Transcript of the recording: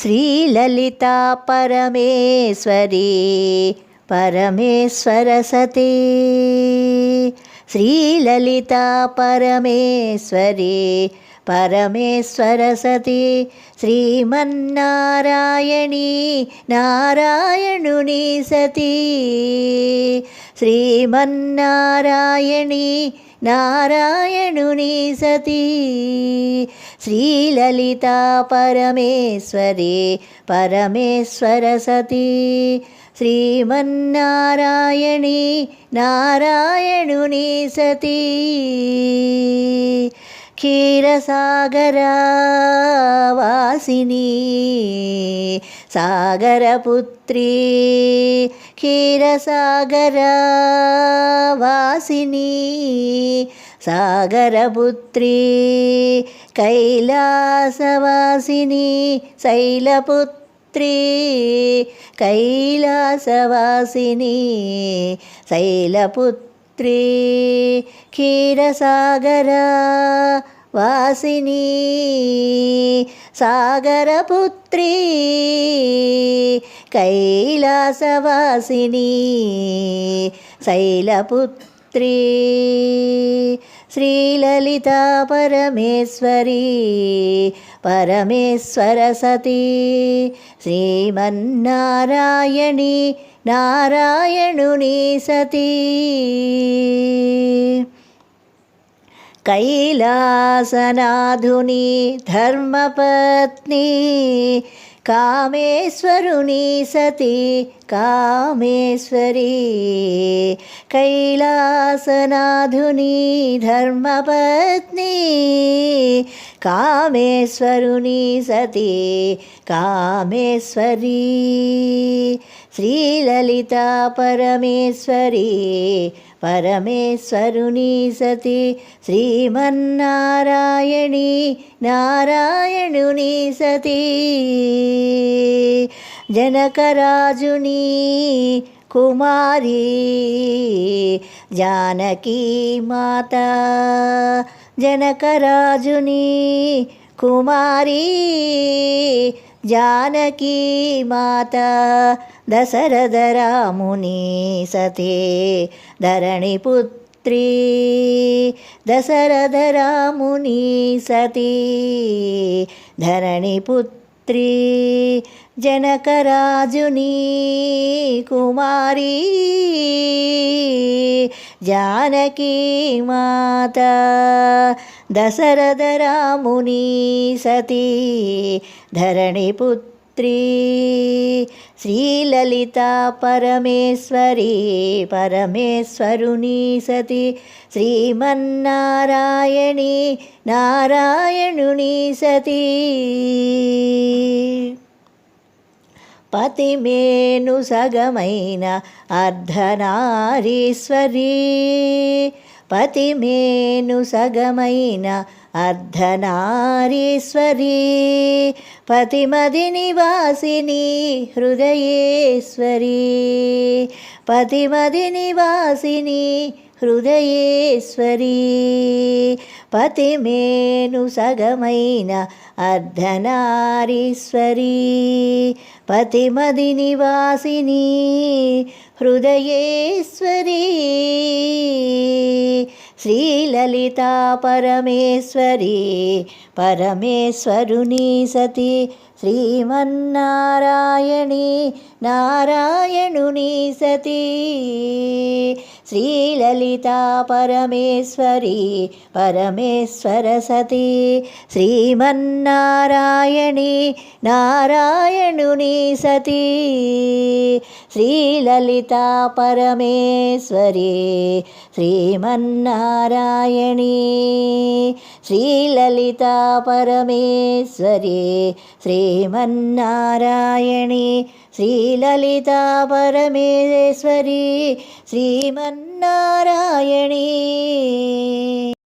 శ్రీలలిత పరమేశ్వరి పరమేశ్వర సతీ. శ్రీలలిత పరమేశ్వరి పరమేశ్వర సతి శ్రీమన్నారాయణి నారాయణుని సతీ శ్రీమన్నారాయణి నారాయణుని సతీ శ్రీలలిత పరమేశ్వరి పరమేశ్వర సతీ శ్రీమన్నారాయణి నారాయణుని సతీ క్షీరసాగరా వాసిని సాగరపుత్రి క్షీరసాగరా వాసిని సాగరపుత్రి కైలాసవాసిని శైలపుత్రి కైలాసవాసిని శైలపుత్రి క్షీరసాగరా వాసిని సాగరపుత్రి కైలాసవాసిని శైలపుత్రి శ్రీలలితా श्रीललिता परमेश्वरी परमेश्वरसती श्रीमन्नारायणी नारायणुनी सती। कैलासनाधुनी धर्मपत्नी కామేశ్వరుని సతి కామేశ్వరి కైలాసనాథుని ధర్మపత్ని కామేశ్వరుని సతి కామేశ్వరి శ్రీలలితా పరమేశ్వరి పరమేశ్వరుని సతి శ్రీమన్నారాయణి నారాయణుని సతి. జనకరాజుని కుమారి జానకీ మాత. జనకరాజుని కుమారీ జానకీ మాత దశరథ రాముని సతే ధరణిపుత్రి దశరథ రాముని సతీ ధరణిపుత్రి పుత్రీ జనకరాజుని కుమారి జానకీ మాత దశరథ రాముని సతీ ధరణిపుత్రి శ్రీలలిత పరమేశ్వరి పరమేశ్వరుని సతి శ్రీమన్నారాయణి నారాయణుని సతి. పతిమేను సగమైన అర్ధనారీశ్వరీ పతిమేను సగమైన అర్ధనారీశ్వరి. పతిమది నివాసిని హృదయేశ్వరి. పతిమది నివాసిని హృదయేశ్వరి. పతిమేను సగమైన అర్ధనారీశ్వరి. పతిమది నివాసిని హృదయేశ్వరీ శ్రీలలితా పరమేశ్వరీ పరమేశ్వరుని సతి శ్రీమన్నారాయణి నారాయణుని సతీ శ్రీలలితా పరమేశ్వరీ పరమేశ్వర సతీ శ్రీమన్నారాయణి నారాయణుని సతీ శ్రీలలిత పరమేశ్వరి శ్రీమన్నారాయణి శ్రీలలితా పరమేశ్వరి శ్రీమన్నారాయణి శ్రీలలితా పరమేశ్వరి శ్రీమన్నారాయణి